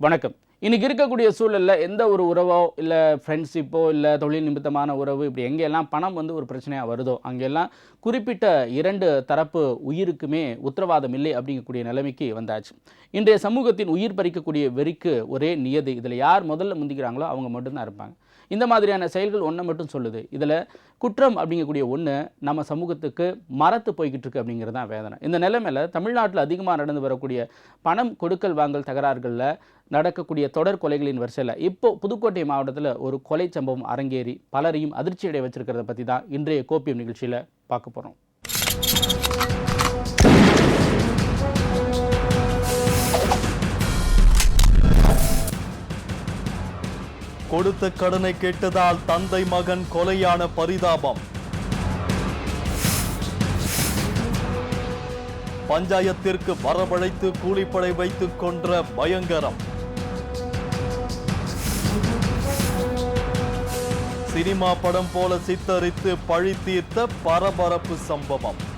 வணக்கம். இன்றைக்கி இருக்கக்கூடிய சூழலில் எந்த ஒரு உறவோ இல்லை ஃப்ரெண்ட்ஷிப்போ இல்லை தொழில் நிமித்தமான உறவு இப்படி எங்கெல்லாம் பணம் வந்து ஒரு பிரச்சனையாக வருதோ அங்கெல்லாம் குறிப்பிட்ட இரண்டு தரப்பு உயிருக்குமே உத்தரவாதம் இல்லை அப்படிங்கக்கூடிய நிலைமைக்கு வந்தாச்சு. இன்றைய சமூகத்தின் உயிர் பறிக்கக்கூடிய வெறிக்கு ஒரே நியதி இதில் யார் முதல்ல முந்திக்கிறாங்களோ அவங்க மட்டும்தான் இருப்பாங்க. இந்த மாதிரியான செயல்கள் ஒன்றை மட்டும் சொல்லுது. இதில் குற்றம் அப்படிங்கக்கூடிய ஒன்று நம்ம சமூகத்துக்கு மரத்து போய்கிட்டு இருக்கு அப்படிங்கிறது தான் வேதனை. இந்த நிலைமையில் தமிழ்நாட்டில் அதிகமாக நடந்து வரக்கூடிய பணம் கொடுக்கல் வாங்கல் தகராறுகளில் நடக்கக்கூடிய தொடர் கொலைகளின் வரிசையில் இப்போ புதுக்கோட்டை மாவட்டத்தில் ஒரு கொலை சம்பவம் அரங்கேறி பலரையும் அதிர்ச்சியடைய வச்சிருக்கிறத பற்றி தான் இன்றைய கோப்பியம் நிகழ்ச்சியில் பார்க்க போகிறோம் கொடுத்த கடனை கேட்டதால் தந்தை மகன் கொலையான பரிதாபம். பஞ்சாயத்திற்கு வரவழைத்து கூலிப்படை வைத்துக் கொன்ற பயங்கரம். சினிமா படம் போல சித்தரித்து பழி தீர்த்த பரபரப்பு சம்பவம்.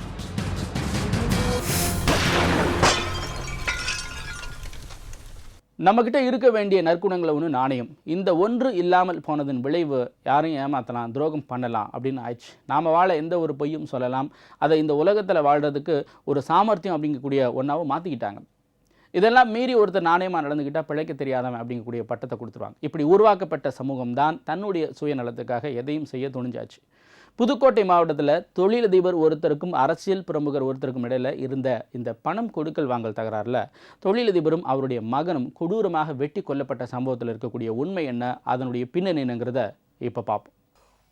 நம்மக்கிட்ட இருக்க வேண்டிய நற்குணங்களை ஒன்று நாணயம். இந்த ஒன்று இல்லாமல் போனதன் விளைவு யாரையும் ஏமாற்றலாம் துரோகம் பண்ணலாம் அப்படின்னு ஆயிடுச்சு. நாம் வாழ எந்த ஒரு பொய்யும் சொல்லலாம். அதை இந்த உலகத்தில் வாழ்கிறதுக்கு ஒரு சாமர்த்தியம் அப்படிங்கக்கூடிய ஒன்றாவும் மாற்றிக்கிட்டாங்க இதெல்லாம் மீறி ஒருத்தர் நாணயமாக நடந்துக்கிட்டால் பிழைக்க தெரியாதவன் அப்படிங்கக்கூடிய பட்டத்தை கொடுத்துருவாங்க. இப்படி உருவாக்கப்பட்ட சமூகம் தான் தன்னுடைய சுயநலத்துக்காக எதையும் செய்ய துணிஞ்சாச்சு. புதுக்கோட்டை மாவட்டத்தில் தொழிலதிபர் ஒருத்தருக்கும் அரசியல் பிரமுகர் ஒருத்தருக்கும் இடையில் இருந்த இந்த பணம் கொடுக்கல் வாங்கல் தகராறில் தொழிலதிபரும் அவருடைய மகனும் கொடூரமாக வெட்டி கொல்லப்பட்ட சம்பவத்தில் இருக்கக்கூடிய உண்மை என்ன அதனுடைய பின்னணி என்னங்கிறத இப்போ பார்ப்போம்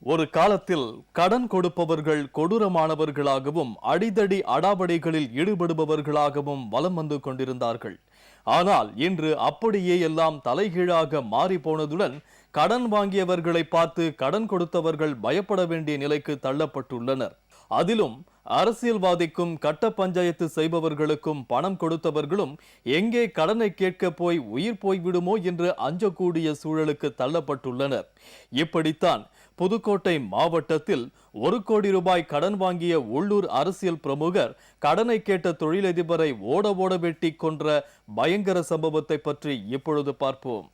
ஒரு காலத்தில் கடன் கொடுப்பவர்கள் கொடூரமானவர்களாகவும் அடிதடி அடாபடிகளில் ஈடுபடுபவர்களாகவும் வலம் வந்து கொண்டிருந்தார்கள். ஆனால் இன்று அப்படியே எல்லாம் தலைகீழாக மாறிப்போனதுடன் கடன் வாங்கியவர்களை பார்த்து கடன் கொடுத்தவர்கள் பயப்பட வேண்டிய நிலைக்கு தள்ளப்பட்டுள்ளனர். அதிலும் அரசியல்வாதிக்கும் கட்ட பஞ்சாயத்து செய்பவர்களுக்கும் பணம் கொடுத்தவர்களும் எங்கே கடனை கேட்க போய் உயிர் போய்விடுமோ என்று அஞ்சக்கூடிய சூழலுக்கு தள்ளப்பட்டுள்ளனர். இப்படித்தான் புதுக்கோட்டை மாவட்டத்தில் ஒரு கோடி ரூபாய் கடன் வாங்கிய உள்ளூர் அரசியல் பிரமுகர் கடனை கேட்ட தொழிலதிபரை ஓட ஓட வெட்டி கொன்ற பயங்கர சம்பவத்தை பற்றி இப்பொழுது பார்ப்போம்.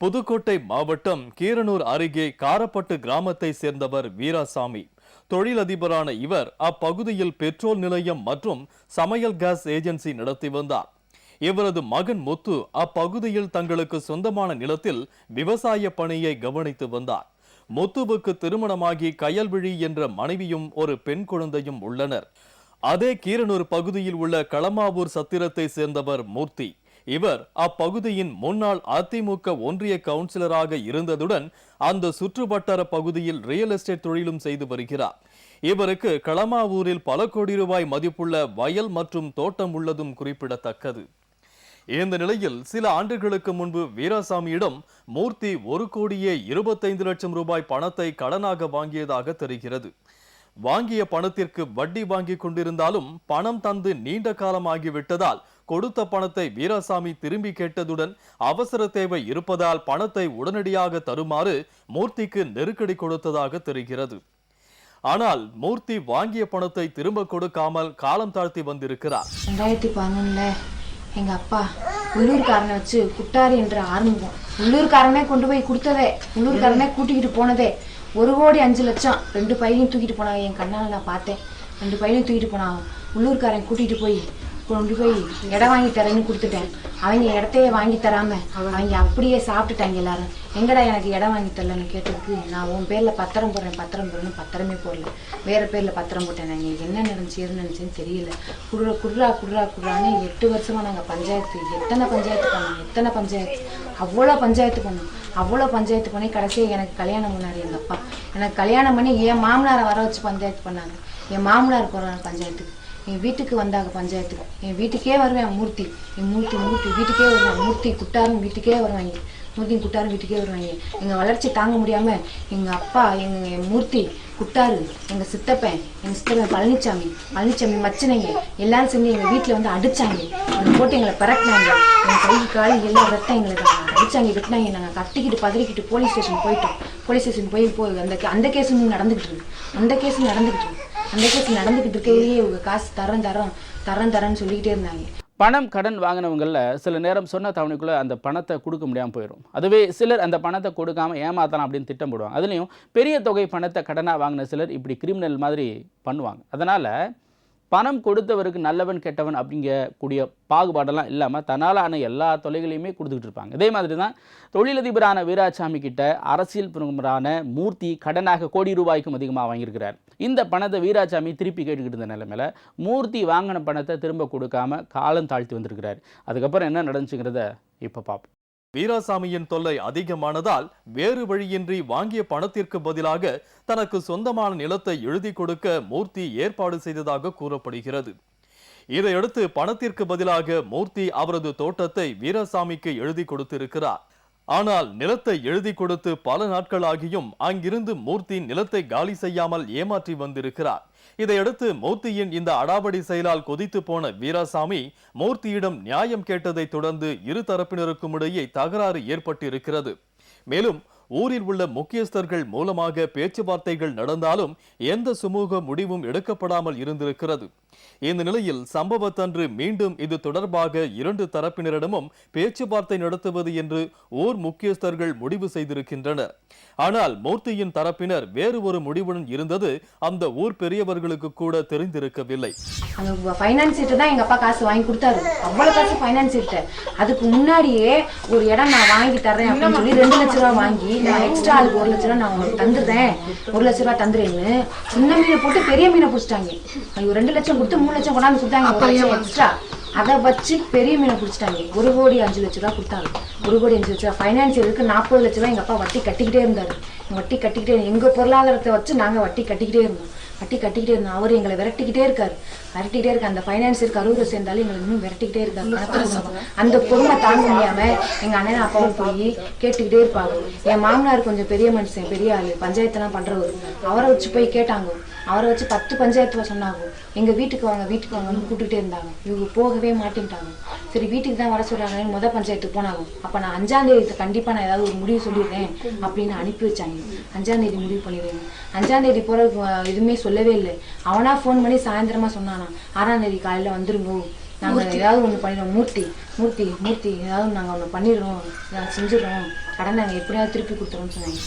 புதுக்கோட்டை மாவட்டம் கீரனூர் அருகே காரப்பட்டு கிராமத்தை சேர்ந்தவர் வீராசாமி. தொழிலதிபரான இவர் அப்பகுதியில் பெட்ரோல் நிலையம் மற்றும் சமையல் கேஸ் ஏஜென்சி நடத்தி வந்தார். இவரது மகன் முத்து அப்பகுதியில் தங்களுக்கு சொந்தமான நிலத்தில் விவசாய பணியை கவனித்து வந்தார். முத்துவுக்கு திருமணமாகி கயல்விழி என்ற மனைவியும் ஒரு பெண் குழந்தையும் உள்ளனர். அதே கீரனூர் பகுதியில் உள்ள களமாவூர் சத்திரத்தை சேர்ந்தவர் மூர்த்தி. இவர் அப்பகுதியின் முன்னாள் அதிமுக ஒன்றிய கவுன்சிலராக இருந்ததுடன் அந்த சுற்றுவட்டார பகுதியில் ரியல் எஸ்டேட் தொழிலும் செய்து வருகிறார். இவருக்கு களமாவூரில் பல கோடி ரூபாய் மதிப்புள்ள வயல் மற்றும் தோட்டம் உள்ளதும் குறிப்பிடத்தக்கது. இந்த நிலையில் சில ஆண்டுகளுக்கு முன்பு வீராசாமியிடம் மூர்த்தி ஒரு கோடியே இருபத்தைந்து லட்சம் ரூபாய் பணத்தை கடனாக வாங்கியதாக தெரிகிறது. வாங்கிய பணத்திற்கு வட்டி வாங்கி கொண்டிருந்தாலும் பணம் தந்து நீண்ட காலம் ஆகிவிட்டதால் கொடுத்த பணத்தை வீராசாமி திரும்பி கேட்டதுடன் அவசர தேவை இருப்பதால் பணத்தை உடனடியாக தருமாறு மூர்த்திக்கு நெருக்கடி கொடுத்ததாக தெரிகிறது. ஆனால் மூர்த்தி வாங்கிய பணத்தை திரும்ப கொடுக்காமல் காலம் தாழ்த்தி வந்திருக்கிறார். ரெண்டாயிரத்தி பதினொன்னுல எங்க அப்பா உள்ளூர்காரனை வச்சு குட்டாரி என்ற ஆரம்பிக்கும் உள்ளூர்காரனே கொண்டு போய் கொடுத்ததே. உள்ளூர்காரனே கூட்டிக்கிட்டு போனதே. ஒரு கோடி அஞ்சு லட்சம். ரெண்டு பையனையும் தூக்கிட்டு போனாங்க. என் கண்ணால் நான் பார்த்தேன். ரெண்டு பையனையும் தூக்கிட்டு போனாங்க. உள்ளூர்காரன் கூட்டிகிட்டு போய் கொண்டு போய் இடம் வாங்கி தரேன்னு கொடுத்துட்டேன். அவங்க இடத்தையே வாங்கி தராம அவங்க அப்படியே சாப்பிட்டுட்டாங்க எல்லாரும். எங்கடா எனக்கு இடம் வாங்கி தரலன்னு கேட்டதுக்கு நான் உன் பேரில் பத்திரம் போடுறேன் பத்திரம் போடுறேன்னு பத்திரமே போடல. வேற பேரில் பத்திரம் போட்டேன். நாங்கள் என்ன நடந்துச்சு எது தெரியல. குடுற குடுறா குடுறா குடுறான்னு எட்டு வருஷமாக நாங்கள் பஞ்சாயத்து எத்தனை பஞ்சாயத்து பண்ணோம் எத்தனை பஞ்சாயத்து? அவ்வளோ பஞ்சாயத்து பண்ணோம். அவ்வளோ பஞ்சாயத்து பண்ணி கடைசியாக எனக்கு கல்யாணம் பண்ணார் எங்கள் அப்பா. எனக்கு கல்யாணம் பண்ணி என் மாமனாரை வர வச்சு பஞ்சாயத்து பண்ணாங்க. என் மாமனார் போகிறாங்க பஞ்சாயத்துக்கு. என் வீட்டுக்கு வந்தாங்க பஞ்சாயத்துக்கு. என் வீட்டுக்கே வருவேன் மூர்த்தி. என் மூர்த்தி மூர்த்தி வீட்டுக்கே வருவேன். மூர்த்தி குட்டாரும் வீட்டுக்கே வருவாங்க. மூர்த்தியும் குட்டாரும் வீட்டுக்கே வருவாங்க. எங்கள் வளர்ச்சி தாங்க முடியாமல் எங்கள் அப்பா எங்கள் என் மூர்த்தி குட்டாரு எங்கள் சித்தப்பன் எங்கள் சித்தப்பன் பழனிசாமி பழனிசாமி மச்சனைங்க எல்லாரும் சேர்ந்து எங்கள் வீட்டில் வந்து அடித்தாங்க அவங்க போட்டு எங்களை பிறக்கினாங்க எங்கள் கை கால் எல்லாம் ரத்தம் எங்களுக்கு அடிச்சாங்க வெட்டினாங்க. நாங்கள் கத்திக்கிட்டு பதறிக்கிட்டு போலீஸ் ஸ்டேஷன் போயிட்டோம். போலீஸ் ஸ்டேஷன் போய் போய் அந்த அந்த கேஸும் நடந்துக்கிட்டு இருக்கு. அந்த கேஸும் நடந்துக்கிட்டு இருக்கு. அந்த கேஸ் நடந்துக்கிட்டு இருக்கவே இவங்க காசு தரம் தரம் தரம் தரேன்னு சொல்லிக்கிட்டே இருந்தாங்க. பணம் கடன் வாங்கினவங்களில் சில நேரம் சொன்ன தவணைக்குள்ளே அந்த பணத்தை கொடுக்க முடியாமல் போயிடும் அதுவே சிலர் அந்த பணத்தை கொடுக்காம ஏமாத்தலாம் அப்படின்னு திட்டம் போடுவாங்க. அதுலேயும் பெரிய தொகை பணத்தை கடனாக வாங்கின சிலர் இப்படி கிரிமினல் மாதிரி பண்ணுவாங்க. அதனால் பணம் கொடுத்தவருக்கு நல்லவன் கெட்டவன் அப்படிங்கக்கூடிய பாகுபாடெல்லாம் இல்லாமல் தன்னால் ஆன எல்லா தொலைகளையுமே கொடுத்துக்கிட்டு இருப்பாங்க. இதே மாதிரி தான் தொழிலதிபரான வீராசாமி கிட்ட அரசியல் பிரமுகரான மூர்த்தி கடனாக கோடி ரூபாய்க்கும் அதிகமாக வாங்கியிருக்கிறார். இந்த பணத்தை வீராசாமி திருப்பி கேட்டுக்கிட்டு இருந்த நிலமையில மூர்த்தி வாங்கின பணத்தை திரும்ப கொடுக்காம காலம் தாழ்த்தி வந்திருக்கிறார். அதுக்கப்புறம் என்ன நடந்துச்சுங்கிறத இப்போ பார்ப்போம் வீராசாமியின் தொல்லை அதிகமானதால் வேறு வழியின்றி வாங்கிய பணத்திற்கு பதிலாக தனக்கு சொந்தமான நிலத்தை எழுதி கொடுக்க மூர்த்தி ஏற்பாடு செய்ததாக கூறப்படுகிறது. இதையடுத்து பணத்திற்கு பதிலாக மூர்த்தி அவரது தோட்டத்தை வீராசாமிக்கு எழுதி கொடுத்திருக்கிறார். ஆனால் நிலத்தை எழுதி கொடுத்து பல நாட்களாகியும் அங்கிருந்து மூர்த்தி நிலத்தை காலி செய்யாமல் ஏமாற்றி வந்திருக்கிறார். இதையடுத்து மூர்த்தியின் இந்த அடாவடி செயலால் கொதித்து போன வீராசாமி மூர்த்தியிடம் நியாயம் கேட்டதை தொடர்ந்து இரு தரப்பினருக்கும் இடையே தகராறு ஏற்பட்டிருக்கிறது. மேலும் ஊரில் உள்ள முக்கியஸ்தர்கள் மூலமாக பேச்சுவார்த்தைகள் நடந்தாலும் எந்த சுமூக முடிவும் எடுக்கப்படாமல் இருந்திருக்கிறது. இந்த நிலையில் சம்பவத்தன்று மீண்டும் இது தொடர்பாக இரண்டு தரப்பினரிடமும் பேச்சுவார்த்தை நடத்துவது என்று ஊர் முக்கியஸ்தர்கள் முடிவு செய்திருக்கின்றனர். ஆனால் மூர்த்தியின் தரப்பினர் வேறு ஒரு முடிவுடன் இருந்தது அந்த ஊர் பெரியவர்களுக்கு கூட தெரிந்திருக்கவில்லை. ஃபைனான்ஸ் தான் எங்க அப்பா காசு வாங்கி கொடுத்தாரு. அவ்வளவு காசு ஃபைனான்ஸ் அதுக்கு முன்னாடியே ஒரு இடம் நான் வாங்கி தரேன் அப்படின்னு சொல்லி ரெண்டு லட்ச ரூபா வாங்கி நான் எக்ஸ்ட்ரா அதுக்கு ஒரு லட்ச ரூபா நான் உங்களுக்கு தந்துடுறேன். ஒரு லட்ச ரூபா தந்துடுறேன்னு. சின்ன மீனை போட்டு பெரிய மீனை பிடிச்சிட்டாங்க ஐயோ ரெண்டு லட்சம் கொடுத்து மூணு லட்சம் கொண்டாந்து கொடுத்தாங்க எக்ஸ்ட்ரா அதை வச்சு பெரிய மீனை பிடிச்சிட்டாங்க. ஒரு கோடி அஞ்சு லட்ச ரூபா கொடுத்தாங்க. ஒரு கோடி அஞ்சு லட்ச ரூபா. ஃபைனான்சியலுக்கு நாற்பது லட்ச ரூபா எங்க அப்பா வட்டி கட்டிக்கிட்டே இருந்தாரு. வட்டி கட்டிக்கிட்டே எங்க பொருளாதாரத்தை வச்சு நாங்க வட்டி கட்டிக்கிட்டே இருந்தோம். வட்டி கட்டிக்கிட்டே இருந்தோம். அவர் எங்களை விரட்டிக்கிட்டே இருக்காரு. விரட்டிகிட்டே இருக்க அந்த ஃபைனான்சியருக்கு அறுபது சேர்ந்தாலும் எங்களுக்கு இன்னும் விரட்டிக்கிட்டே இருக்காங்க. அந்த பொண்ணை தாங்க முடியாம எங்க அண்ணன் அப்பாவும் போய் கேட்டுக்கிட்டே இருப்பாங்க. என் மாமனார் கொஞ்சம் பெரிய மனுஷன் பெரிய ஆளு பஞ்சாயத்தெல்லாம் பண்றவர். அவரை வச்சு போய் கேட்டாங்க. அவரை வச்சு பத்து பஞ்சாயத்துல சொன்னாங்க. எங்க வீட்டுக்கு வாங்க வீட்டுக்கு வாங்கன்னு கூப்பிட்டுட்டே இருந்தாங்க. இவங்க போகவே மாட்டேன்ட்டாங்க. சரி வீட்டுக்கு தான் வர சொல்றாங்கன்னு முத பஞ்சாயத்துக்கு போனாங்க. அப்ப நான் அஞ்சாம் தேதி கண்டிப்பா நான் ஏதாவது ஒரு முடிவு சொல்லிடுறேன் அப்படின்னு அனுப்பி வச்சாங்க. அஞ்சாம் தேதி முடிவு பண்ணிடுறேன். அஞ்சாம் தேதி போற எதுவுமே சொல்லவே இல்லை. அவனா ஃபோன் பண்ணி சாயந்தரமா சொன்னான். ஆறாம் தேதி காலையில வந்துருங்க. நாங்க ஏதாவது ஒண்ணு பண்ணிடுவோம் மூர்த்தி மூர்த்தி மூர்த்தி ஏதாவது நாங்க ஒண்ணு பண்ணிடுறோம். செஞ்சிடுறோம். கடனை நாங்க எப்படியாவது திருப்பி கொடுத்துறோம்னு சொன்னாங்க.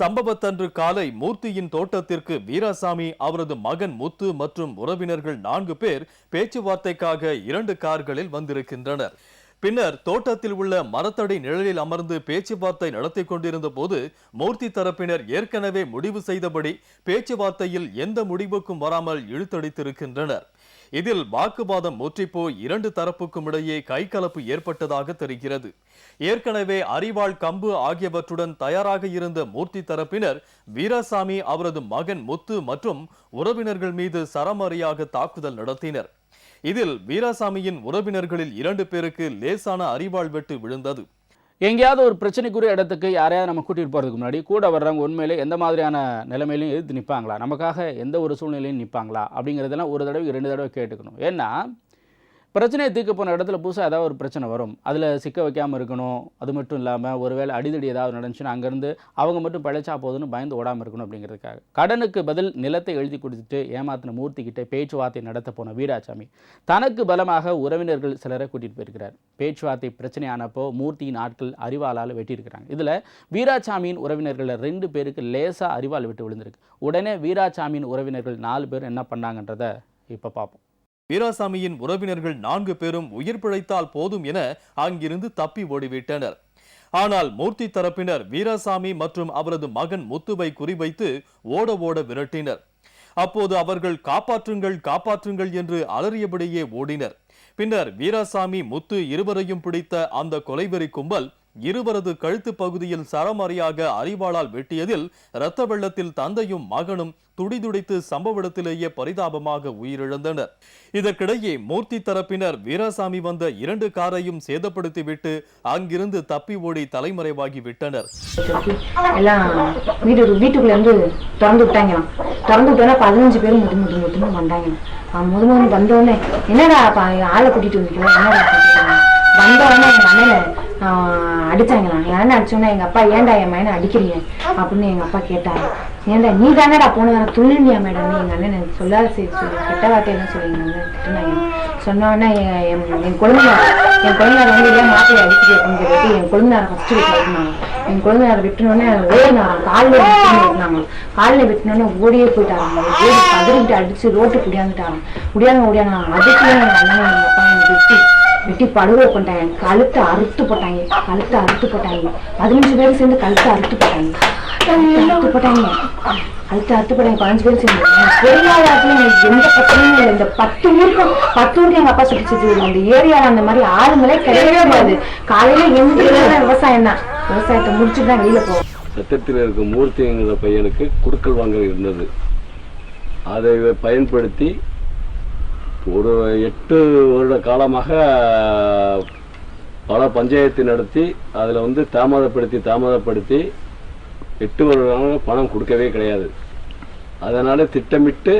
சம்பவத்தன்று காலை மூர்த்தியின் தோட்டத்திற்கு வீராசாமி அவரது மகன் முத்து மற்றும் உறவினர்கள் நான்கு பேர் பேச்சுவார்த்தைக்காக இரண்டு கார்களில் வந்திருக்கின்றனர். பின்னர் தோட்டத்தில் உள்ள மரத்தடி நிழலில் அமர்ந்து பேச்சுவார்த்தை நடத்தி கொண்டிருந்த போது மூர்த்தி தரப்பினர் ஏற்கனவே முடிவு செய்தபடி பேச்சுவார்த்தையில் எந்த முடிவுக்கும் வராமல் இழுத்தடித்திருக்கின்றனர். இதில் வாக்குவாதம் முற்றிப்போய் இரண்டு தரப்புக்கும் இடையே கைகலப்பு ஏற்பட்டதாக தெரிகிறது. ஏற்கனவே அரிவாள் கம்பு ஆகியவற்றுடன் தயாராக இருந்த மூர்த்தி தரப்பினர் வீராசாமி அவரது மகன் முத்து மற்றும் உறவினர்கள் மீது சரமாரியாக தாக்குதல் நடத்தினர். இதில் வீராசாமியின் உறவினர்களில் இரண்டு பேருக்கு லேசான அரிவாள் வெட்டு விழுந்தது. எங்கேயாவது ஒரு பிரச்சனைக்குரிய இடத்துக்கு யாரையாவது நம்ம கூட்டிகிட்டு போகிறதுக்கு முன்னாடி கூட வர்றவங்க உண்மையிலே எந்த மாதிரியான நிலைமையிலையும் எதிர்த்து நிற்பாங்களா நமக்காக எந்த ஒரு சூழ்நிலையும் நிற்பாங்களா அப்படிங்கிறதெல்லாம் ஒரு தடவை ரெண்டு தடவை கேட்டுக்கணும். ஏன்னா பிரச்சனையை தீர்க்க போன இடத்துல புதுசாக ஏதாவது ஒரு பிரச்சனை வரும். அதில் சிக்க வைக்காமல் இருக்கணும். அது மட்டும் இல்லாமல் ஒருவேளை அடிதடி ஏதாவது நடந்துச்சுன்னா அங்கேருந்து அவங்க மட்டும் பழைச்சா போதுன்னு பயந்து ஓடாமல் இருக்கணும் அப்படிங்கிறதுக்காக. கடனுக்கு பதில் நிலத்தை எழுதி கொடுத்துட்டு ஏமாத்தின மூர்த்திக்கிட்ட பேச்சுவார்த்தை நடத்த போன வீராசாமி. தனக்கு பலமாக உறவினர்கள் சிலரை கூட்டிகிட்டு போயிருக்கிறார். பேச்சுவார்த்தை பிரச்சனையானப்போ மூர்த்தியின் ஆட்கள் அறிவாளால் வெட்டியிருக்கிறாங்க. இதில் வீராசாமியின் உறவினர்களில் ரெண்டு பேருக்கு லேசாக அறிவால் விட்டு விழுந்திருக்கு. உடனே வீராசாமியின் உறவினர்கள் நாலு பேர் என்ன பண்ணாங்கன்றதை இப்போ பார்ப்போம். வீராசாமியின் உறவினர்கள் நான்கு பேரும் உயிர் பிழைத்தால் போதும் என அங்கிருந்து தப்பி ஓடிவிட்டனர். ஆனால் மூர்த்தி தரப்பினர் வீராசாமி மற்றும் அவரது மகன் முத்துவை குறிவைத்து ஓட ஓட விரட்டினர். அப்போது அவர்கள் காப்பாற்றுங்கள் காப்பாற்றுங்கள் என்று அலறியபடியே ஓடினர். பின்னர் வீராசாமி முத்து இருவரையும் பிடித்த அந்த கொலைவெறி கும்பல் இருவரது கழுத்து பகுதியில் சரமாரியாக அரிவாளால் வெட்டியதில் இரத்த வெள்ளத்தில் தந்தையும் மகனும் துடிதுடித்து சம்பவ இடத்திலேயே பரிதாபமாக உயிரிழந்தனர். இதற்கிடையே மூர்த்தி தரப்பினர் வீராசாமி வந்த இரண்டு காரையும் சேதப்படுத்திவிட்டு அங்கிருந்து தப்பி ஓடி தலைமறைவாகி விட்டனர். வீட்டுக்குள்ள இருந்து திறந்து திறந்து விட்டோன்னா பதினஞ்சு பேரும் முட்டு முட்டு முட்டுன்னு வந்தாங்க. முத வந்தோடனே என்னடா ஆளை கூட்டிட்டு வந்துருக்கோம் வந்தோடனே எங்க ஆஹ், அடிச்சாங்களாம் என் அண்ணன் அடிச்சோன்னா எங்க அப்பா ஏன்டா என் மயனை அடிக்கிறீங்க? அப்படின்னு எங்க அப்பா கேட்டாங்க ஏன்டா நீ தானடா போன வேற துணியா மேடம் எங்க அண்ணன் எனக்கு சொல்லாத செய்தி சொல்லி. கெட்ட வார்த்தையெல்லாம் சொல்லி எங்க அண்ணன் திட்டுனாங்க. என் என் என் கொழுந்தார் என் கொழுந்தார் வந்து ஏன் மாப்பிள்ளை அடிச்சுட்டு அப்படின்னு சொல்லிட்டு என் கொழுந்தாரை ஃபர்ஸ்ட் விட்டுனாங்க என் கொழுந்தாரை விட்டுனோடனே ஓடினாங்க காலில் விட்டுனாங்க. காலில் விட்டுனோடனே ஓடியே போயிட்டாங்க. ஓடி பதறிட்டு அடிச்சு ரோட்டு குடியாந்துட்டாங்க. குடியாங்க ஓடியாங்க அதுக்குள்ளே எங்கள் அண்ணன் எங்கள் அப்பா எனக்கு வெட்டி வெட்டி படுகொலை பண்ணிட்டாங்க. கழுத்தை அறுத்து போட்டாங்க. கழுத்தை அறுத்து போட்டாங்க. பதினஞ்சு பேர் சேர்ந்து கழுத்தை அறுத்து போட்டாங்க. அறுத்து போட்டாங்க. கழுத்தை அறுத்து போட்டாங்க. பதினஞ்சு பேர் சேர்ந்து. பொருளாதாரத்துல எனக்கு எந்த பிரச்சனையும் இல்லை. இந்த பத்து ஊருக்கு பத்து ஊருக்கு எங்க அப்பா சுட்டிச்சு அந்த ஏரியால அந்த மாதிரி ஆளுங்களே கிடையவே கூடாது காலையில எந்த விவசாயம் தான். விவசாயத்தை முடிச்சுட்டு தான் வெளியில போவோம். சத்தத்தில் இருக்கும் மூர்த்திங்கிற பையனுக்கு குடுக்கல் வாங்கல் இருந்தது. அதை பயன்படுத்தி ஒரு எட்டு வருட காலமாக பல பஞ்சாயத்து நடத்தி அதில் வந்து தாமதப்படுத்தி தாமதப்படுத்தி எட்டு வருடமாக பணம் கொடுக்கவே கிடையாது. அதனால் திட்டமிட்டு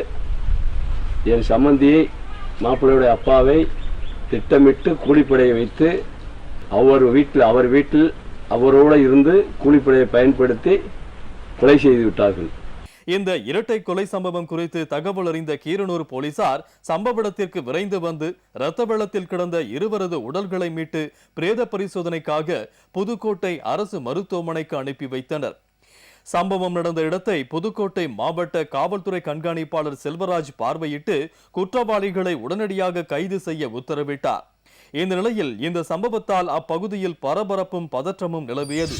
என் சம்மந்தியை மாப்பிள்ளையுடைய அப்பாவை திட்டமிட்டு கூலிப்படையை வைத்து அவர் வீட்டில் அவர் வீட்டில் அவரோடு இருந்து கூலிப்படையை பயன்படுத்தி கொலை செய்து விட்டார்கள். இந்த இரட்டை கொலை சம்பவம் குறித்து தகவல் அறிந்த கீரனூர் போலீசார் சம்பவ இடத்திற்கு விரைந்து வந்து இரத்த வெள்ளத்தில் கிடந்த இருவரது உடல்களை மீட்டு பிரேத பரிசோதனைக்காக புதுக்கோட்டை அரசு மருத்துவமனைக்கு அனுப்பி வைத்தனர். சம்பவம் நடந்த இடத்தை புதுக்கோட்டை மாவட்ட காவல்துறை கண்காணிப்பாளர் செல்வராஜ் பார்வையிட்டு குற்றவாளிகளை உடனடியாக கைது செய்ய உத்தரவிட்டார். இந்த நிலையில் இந்த சம்பவத்தால் அப்பகுதியில் பரபரப்பும் பதற்றமும் நிலவியது.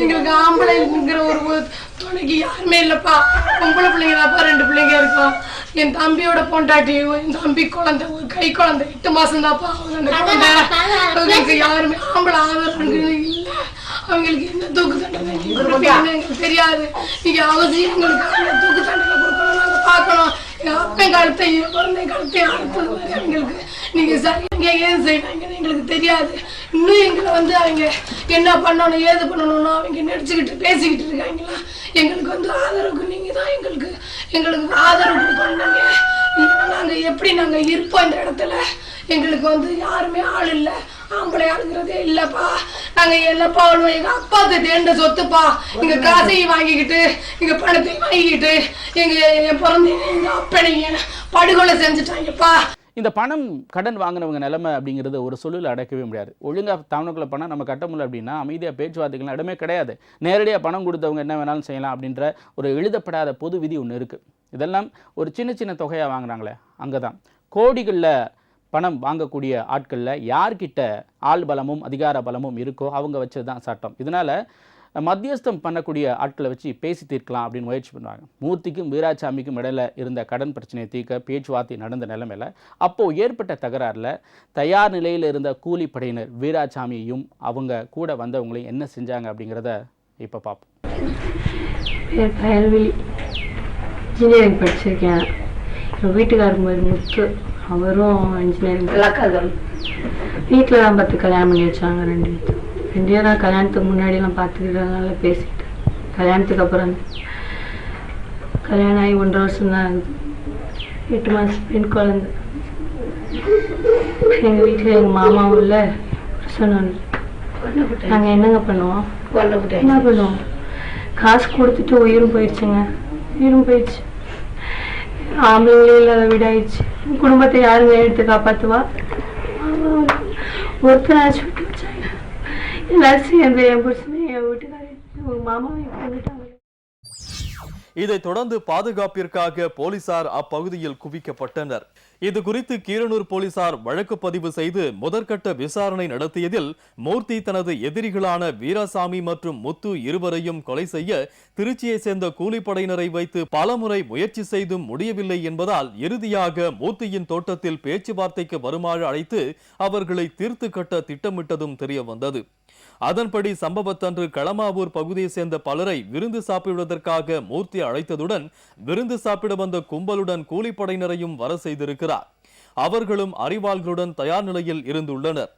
எங்களுக்கு ஆம்பளைங்கிற ஒரு துணைக்கு யாருமே இல்லப்பா. பொம்பளை பிள்ளைங்க தான்ப்பா ரெண்டு பிள்ளைங்க இருக்கோம் என் தம்பியோட பொண்டாட்டி என் தம்பி குழந்தை ஒரு கை குழந்தை எட்டு மாசம் தான்ப்பா அவங்களுக்கு யாருமே ஆம்பளை ஆதரவு இல்லை. அவங்களுக்கு என்ன தூக்கு தண்டனை எங்களுக்கு தெரியாது. நீங்க அவசியம் எங்களுக்கு அந்த தூக்கு தண்டனை கொடுக்கணும் பார்க்கணும். என் கழுத்தை குழந்தை கழுத்தை அடுத்தது வரை எங்களுக்கு. நீங்க சரியா ஏது செய்யணும் எங்களுக்கு தெரியாது. இன்னும் எங்களை வந்து அவங்க என்ன பண்ணணும் ஏது பண்ணணும்னு அவங்க நடிச்சுக்கிட்டு பேசிக்கிட்டு இருக்காங்களா? எங்களுக்கு வந்து ஆதரவுக்கு நீங்க தான் எங்களுக்கு எங்களுக்கு ஆதரவு கொடுக்கணும். இல்லைன்னா நாங்க எப்படி நாங்க இருப்போம் இந்த இடத்துல? எங்களுக்கு வந்து யாருமே ஆள் இல்லை. ஆம்பளை ஆளுங்கிறதே இல்லப்பா. நாங்க என்னப்பா வாழ்வோம் எங்க அப்பா தேண்ட சொத்துப்பா. எங்க காசையும் வாங்கிக்கிட்டு எங்க பணத்தையும் வாங்கிக்கிட்டு எங்க என் பிறந்த எங்க அப்பனையும் படுகொலை செஞ்சுட்டாங்கப்பா. இந்த பணம் கடன் வாங்கினவங்க நிலைமை அப்படிங்கிறது ஒரு சொல்லில் அடக்கவே முடியாது. ஒழுங்காக தவணைக்குள்ள பணம் நம்ம கட்ட முடியல அப்படின்னா அமைதியாக பேச்சுவார்த்தைகள் இடமே கிடையாது. நேரடியாக பணம் கொடுத்தவங்க என்ன வேணாலும் செய்யலாம் அப்படின்ற ஒரு எழுதப்படாத பொது விதி ஒன்று இருக்குது இதெல்லாம் ஒரு சின்ன சின்ன தொகையாக வாங்குறாங்களே அங்கே தான் கோடிகளில் பணம் வாங்கக்கூடிய ஆட்களில் யார்கிட்ட ஆள் பலமும் அதிகார பலமும் இருக்கோ அவங்க வச்சது தான் சட்டம். இதனால் மத்தியஸ்தம் பண்ணக்கூடிய ஆட்களை வச்சு பேசி தீர்க்கலாம் அப்படின்னு முயற்சி பண்ணுவாங்க மூர்த்திக்கும் வீராசாமிக்கும் இடையில இருந்த கடன் பிரச்சனையை தீர்க்க பேச்சுவார்த்தை நடந்த நிலைமையில் அப்போது ஏற்பட்ட தகராறில் தயார் நிலையில் இருந்த கூலிப்படையினர் வீராசாமியையும் அவங்க கூட வந்தவங்களையும் என்ன செஞ்சாங்க அப்படிங்கிறத இப்போ பார்ப்போம். இன்ஜினியரிங் படிச்சிருக்கேன். வீட்டுக்காரங்க முத்து. அவரும் இன்ஜினியரிங் வீட்டில் தான் பார்த்து கல்யாணம் பண்ணி வச்சாங்க ரெண்டு பேர்த்து ரெண்டு பேரும் கல்யாணத்துக்கு முன்னாடிலாம் பார்த்துக்கிறதுனால பேசிட்டு கல்யாணத்துக்கு அப்புறம் கல்யாணம் ஆகி ஒன்றரை வருஷம் தான் ஆகுது. எட்டு மாதம் பெண் குழந்தை. எங்கள் வீட்டில் எங்கள் மாமாவும் இல்லை இல்லை நாங்கள் என்னங்க பண்ணுவோம்? என்ன பண்ணுவோம்? காசு கொடுத்துட்டு உயிரும் போயிடுச்சுங்க. உயிரும் போயிடுச்சு. ஆம்பளைங்களே இல்லாத வீடாயிடுச்சு குடும்பத்தை யாருங்க எடுத்து காப்பாத்துவா? ஒருத்தனாச்சும் விட்டு வச்சாங்க எல்லாரும் சேர்ந்து என் புருஷனே என் வீட்டுக்காரன் உங்க மாமாவை கொண்டுட்டாங்க இதைத் தொடர்ந்து பாதுகாப்பிற்காக போலீசார் அப்பகுதியில் குவிக்கப்பட்டனர். இது குறித்து கீரனூர் போலீசார் வழக்கு பதிவு செய்து முதற்கட்ட விசாரணை நடத்தியதில் மூர்த்தி தனது எதிரிகளான வீராசாமி மற்றும் முத்து இருவரையும் கொலை செய்ய திருச்சியை சேர்ந்த கூலிப்படையினரை வைத்து பலமுறை முயற்சி செய்தும் முடியவில்லை என்பதால் இறுதியாக மூர்த்தியின் தோட்டத்தில் பேச்சுவார்த்தைக்கு வருமாறு அழைத்து அவர்களை தீர்த்து கட்ட திட்டமிட்டதும் தெரியவந்தது. அதன்படி சம்பவத்தன்று களமாவூர் பகுதியைச் சேர்ந்த பலரை விருந்து சாப்பிடுவதற்காக மூர்த்தி அழைத்ததுடன் விருந்து சாப்பிட வந்த கும்பலுடன் கூலிப்படையினரையும் வர செய்திருக்கிறார். அவர்களும் அறிவாள்களுடன் தயார் நிலையில் இருந்துள்ளனர்.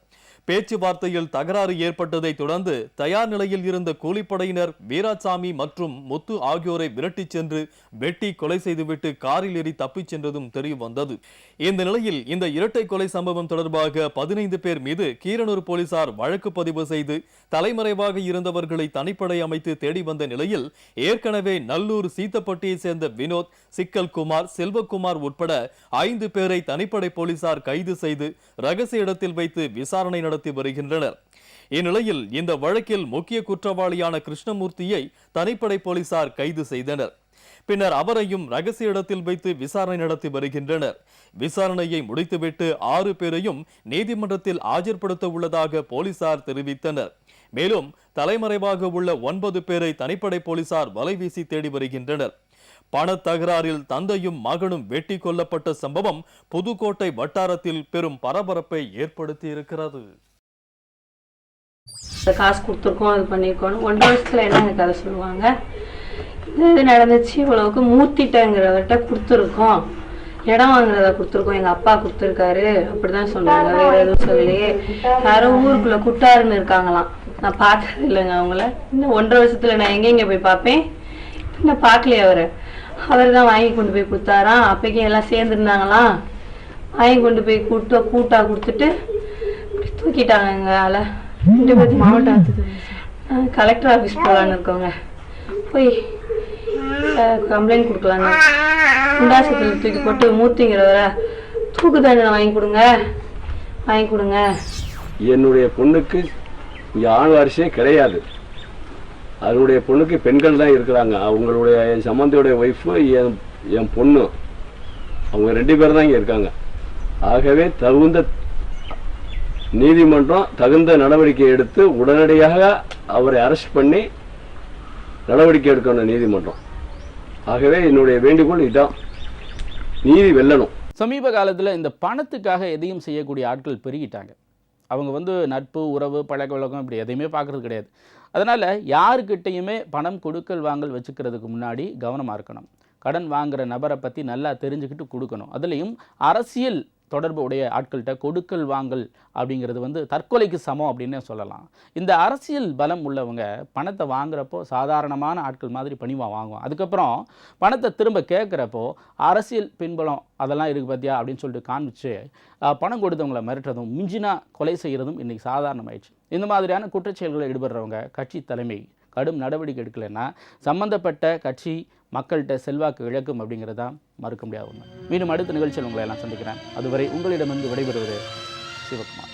பேச்சுவார்த்தையில் தகராறு ஏற்பட்டதை தொடர்ந்து தயார் நிலையில் இருந்த கூலிப்படையினர் வீராசாமி மற்றும் முத்து ஆகியோரை விரட்டிச் சென்று வெட்டி கொலை செய்துவிட்டு காரில் ஏறி தப்பிச் சென்றதும் தெரிய வந்தது. இந்த நிலையில் இந்த இரட்டை கொலை சம்பவம் தொடர்பாக பதினைந்து பேர் மீது கீரனூர் போலீசார் வழக்கு பதிவு செய்து தலைமறைவாக இருந்தவர்களை தனிப்படை அமைத்து தேடி வந்த நிலையில் ஏற்கனவே நல்லூர் சீத்தப்பட்டியை சேர்ந்த வினோத் சிக்கல் குமார் செல்வகுமார் உட்பட ஐந்து பேரை தனிப்படை போலீசார் கைது செய்து ரகசிய இடத்தில் வைத்து விசாரணை நடத்தி வருகின்றனர். இந்நிலையில் இந்த வழக்கில் முக்கிய குற்றவாளியான கிருஷ்ணமூர்த்தியை தனிப்படை போலீசார் கைது செய்தனர். பின்னர் அவரையும் ரகசிய இடத்தில் வைத்து விசாரணை நடத்தி வருகின்றனர். விசாரணையை முடித்துவிட்டு ஆறு பேரையும் நீதிமன்றத்தில் ஆஜர்படுத்த உள்ளதாக போலீசார் தெரிவித்தனர். மேலும் தலைமறைவாக உள்ள ஒன்பது பேரை தனிப்படை போலீசார் வலைவீசி தேடி வருகின்றனர். பணத்தகராறில் தந்தையும் மகனும் வெட்டி கொல்லப்பட்ட சம்பவம் புதுக்கோட்டை வட்டாரத்தில் பெரும் பரபரப்பை ஏற்படுத்தி இருக்கிறது இந்த காசு கொடுத்துருக்கோம் அது பண்ணியிருக்கோம் ஒன்றரை வருஷத்துல என்னங்க கதை சொல்லுவாங்க? இது இது நடந்துச்சு? இவ்வளவுக்கு மூர்த்திட்டங்கிறவர்கிட்ட கொடுத்துருக்கோம். இடம் வாங்குறத கொடுத்துருக்கோம். எங்க அப்பா கொடுத்துருக்காரு. அப்படிதான் சொன்னாங்க வேற எதுவும் சொல்லி யாரோ ஊருக்குள்ள குட்டாருன்னு இருக்காங்களாம். நான் பார்த்தது இல்லைங்க அவங்கள. இன்னும் ஒன்றரை வருஷத்துல நான் எங்கெங்க போய் பார்ப்பேன்? இன்னும் பார்க்கலையே அவரை. அவர் தான் வாங்கி கொண்டு போய் கொடுத்தாராம் அப்பைக்கு எல்லாம் சேர்ந்துருந்தாங்களாம் வாங்கி கொண்டு போய் கூட்ட கூட்டா கொடுத்துட்டு தூக்கிட்டாங்க எங்க ரெண்டு பேரும் மாவட்டம் கலெக்டர் ஆஃபீஸ் போகலான்னு இருக்கோங்க. போய் கம்ப்ளைண்ட் கொடுக்கலாங்க. குண்டாசத்தில் தூக்கி போட்டு மூர்த்திங்கிறவரை தூக்கு தண்டனை வாங்கி கொடுங்க. வாங்கி கொடுங்க. என்னுடைய பொண்ணுக்கு இங்கே ஆண் வாரிசே கிடையாது. அதனுடைய பொண்ணுக்கு பெண்கள் தான் இருக்கிறாங்க. அவங்களுடைய என் சம்மந்தியோடைய ஒய்ஃபும் என் என் பொண்ணு. அவங்க ரெண்டு பேர் தான் இங்கே இருக்காங்க. ஆகவே தகுந்த நீதிமன்றம் தகுந்த நடவடிக்கை எடுத்து உடனடியாக அவரை அரெஸ்ட் பண்ணி நடவடிக்கை எடுக்கணும் நீதிமன்றம். ஆகவே என்னுடைய வேண்டுகோள் இதுதான் நீதி வெல்லணும். சமீப காலத்தில் இந்த பணத்துக்காக எதையும் செய்யக்கூடிய ஆட்கள் பெருகிட்டாங்க. அவங்க வந்து நட்பு உறவு பழக்க வழக்கம் இப்படி எதையுமே பார்க்கறது கிடையாது. அதனால் யாருக்கிட்டையுமே பணம் கொடுக்கல் வாங்கல் வச்சுக்கிறதுக்கு முன்னாடி கவனமாக இருக்கணும். கடன் வாங்குற நபரை பற்றி நல்லா தெரிஞ்சுக்கிட்டு கொடுக்கணும். அதுலேயும் அரசியல் தொடர்பு உடைய ஆட்கள்கிட்ட கொடுக்கல் வாங்கல் அப்படிங்கிறது வந்து தற்கொலைக்கு சமம் அப்படின்னே சொல்லலாம். இந்த அரசியல் பலம் உள்ளவங்க பணத்தை வாங்குறப்போ சாதாரணமான ஆட்கள் மாதிரி பணிவாக வாங்குவோம் அதுக்கப்புறம் பணத்தை திரும்ப கேட்குறப்போ அரசியல் பின்பலம் அதெல்லாம் இருக்குது பார்த்தியா அப்படின்னு சொல்லிட்டு காமிச்சு பணம் கொடுத்தவங்களை மிரட்டுறதும் மிஞ்சினா கொலை செய்கிறதும் இன்றைக்கி சாதாரணமாயிடுச்சு. இந்த மாதிரியான குற்றச்செயல்களில் ஈடுபடுறவங்க கட்சி தலைமை கடும் நடவடிக்கை எடுக்கலைன்னா சம்பந்தப்பட்ட கட்சி மக்கள்கிட்ட செல்வாக்கு இழக்கும் அப்படிங்கிறது தான் மறுக்க முடியாத உண்மை. மீண்டும் அடுத்த நிகழ்ச்சியில் உங்களை எல்லாம் சந்திக்கிறேன். அதுவரை உங்களிடமிருந்து விடைபெறுவது சிவகுமார்.